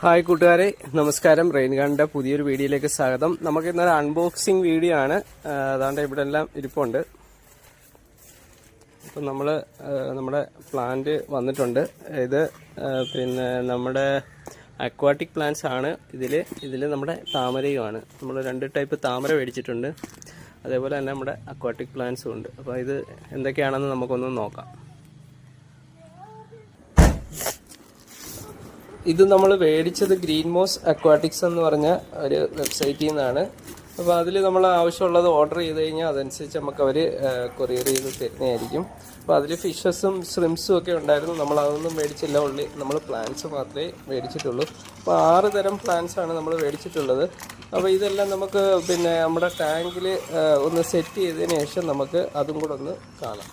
Hi കൂട്ടുകാരെ നമസ്കാരം. റെയിൻഗാണിന്റെ പുതിയൊരു വീഡിയോയിലേക്ക് സ്വാഗതം. നമുക്ക് ഇന്നൊരു അൺബോക്സിംഗ് വീഡിയോ ആണ്. അതാണ്ട് ഇവിടെ എല്ലാം ഇരിപ്പുണ്ട്. അപ്പം നമ്മൾ നമ്മുടെ പ്ലാന്റ് വന്നിട്ടുണ്ട്. ഇത് പിന്നെ നമ്മുടെ അക്വാട്ടിക് പ്ലാന്റ്സ് ആണ്. ഇതിൽ ഇതിൽ നമ്മുടെ താമരയുമാണ്. നമ്മൾ രണ്ട് ടൈപ്പ് താമര മേടിച്ചിട്ടുണ്ട്. അതേപോലെ തന്നെ നമ്മുടെ അക്വാട്ടിക് പ്ലാന്റ്സും ഉണ്ട്. അപ്പോൾ ഇത് എന്തൊക്കെയാണെന്ന് നമുക്കൊന്ന് നോക്കാം. ഇത് നമ്മൾ മേടിച്ചത് ഗ്രീൻ മോസ് അക്വാട്ടിക്സ് എന്ന് പറഞ്ഞ ഒരു വെബ്സൈറ്റിൽ നിന്നാണ്. അപ്പോൾ അതിൽ നമ്മൾ ആവശ്യമുള്ളത് ഓർഡർ ചെയ്ത് കഴിഞ്ഞാൽ അതനുസരിച്ച് നമുക്ക് അവർ കൊറിയർ ചെയ്ത് തരുന്നതായിരിക്കും. അപ്പോൾ അതിൽ ഫിഷസും ശ്രിംസും ഒക്കെ ഉണ്ടായിരുന്നു. നമ്മൾ അതൊന്നും മേടിച്ചില്ല. ഉള്ളി നമ്മൾ പ്ലാന്റ്സ് മാത്രമേ മേടിച്ചിട്ടുള്ളൂ. അപ്പോൾ ആറ് തരം പ്ലാന്റ്സ് ആണ് നമ്മൾ മേടിച്ചിട്ടുള്ളത്. അപ്പോൾ ഇതെല്ലാം നമുക്ക് പിന്നെ നമ്മുടെ ടാങ്കിൽ ഒന്ന് സെറ്റ് ചെയ്തതിന് ശേഷം നമുക്ക് അതും കൂടെ ഒന്ന് കാണാം.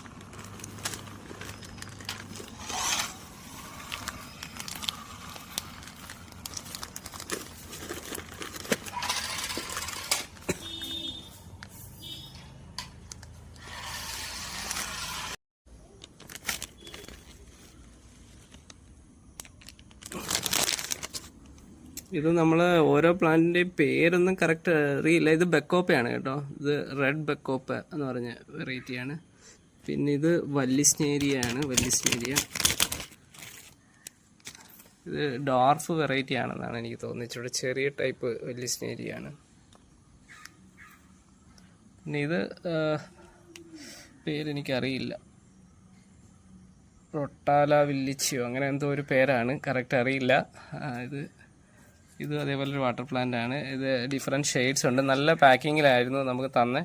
ഇത് നമ്മൾ ഓരോ പ്ലാന്റിന്റെയും പേരൊന്നും കറക്റ്റ് അറിയില്ല. ഇത് ബെക്കോപ്പയാണ് കേട്ടോ. ഇത് റെഡ് ബെക്കോപ്പ എന്ന് പറഞ്ഞ വെറൈറ്റിയാണ് പിന്നെ ഇത് വല്ലിസ്നേരിയാണ് വല്ലിസ്നേരിയ. ഇത് ഡോർഫ് വെറൈറ്റി ആണെന്നാണ് എനിക്ക് തോന്നുന്നത്. ചെറിയ ടൈപ്പ് വല്ലിസ്നേരിയാണ്. പിന്നെ ഇത് പേരെനിക്കറിയില്ല. റൊട്ടാല വില്ലിച്ചിയോ അങ്ങനെ എന്തോ ഒരു പേരാണ്. കറക്റ്റ് അറിയില്ല. ഇത് ഇത് അതേപോലെ ഒരു വാട്ടർ പ്ലാന്റ് ആണ്. ഇത് ഡിഫറെന്റ് ഷെയ്ഡ്സ് ഉണ്ട്. നല്ല പാക്കിങ്ങിലായിരുന്നു നമുക്ക് തന്നെ.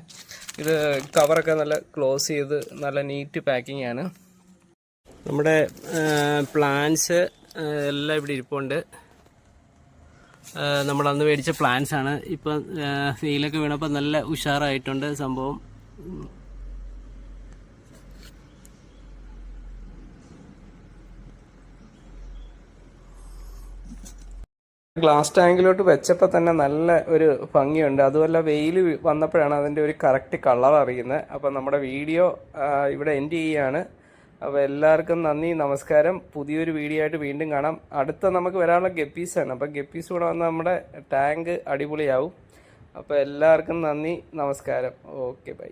ഇത് കവറൊക്കെ നല്ല ക്ലോസ് ചെയ്ത് നല്ല നീറ്റ് പാക്കിംഗ് ആണ്. നമ്മുടെ പ്ലാന്റ്സ് എല്ലാം ഇവിടെ ഇരിപ്പുണ്ട്. നമ്മൾ അന്ന് മേടിച്ച പ്ലാന്റ്സ് ആണ്. ഇപ്പം വെയിലൊക്കെ വീണപ്പോൾ നല്ല ഉഷാറായിട്ടുണ്ട് സംഭവം. ഗ്ലാസ് ടാങ്കിലോട്ട് വെച്ചപ്പോൾ തന്നെ നല്ല ഒരു ഭംഗിയുണ്ട്. അതുമല്ല വെയിൽ വന്നപ്പോഴാണ് അതിന്റെ ഒരു കറക്റ്റ് കളർ അറിയുന്നത്. അപ്പം നമ്മുടെ വീഡിയോ ഇവിടെ എൻഡ് ചെയ്യുകയാണ് അപ്പോൾ എല്ലാവർക്കും നന്ദി നമസ്കാരം. പുതിയൊരു വീഡിയോ ആയിട്ട് വീണ്ടും കാണാം. അടുത്ത നമുക്ക് വരാനുള്ള ഗപ്പീസാണ് അപ്പോൾ ഗപ്പീസ് കൂടെ വന്ന് നമ്മുടെ ടാങ്ക് അടിപൊളിയാവും. അപ്പോൾ എല്ലാവർക്കും നന്ദി നമസ്കാരം. Okay bye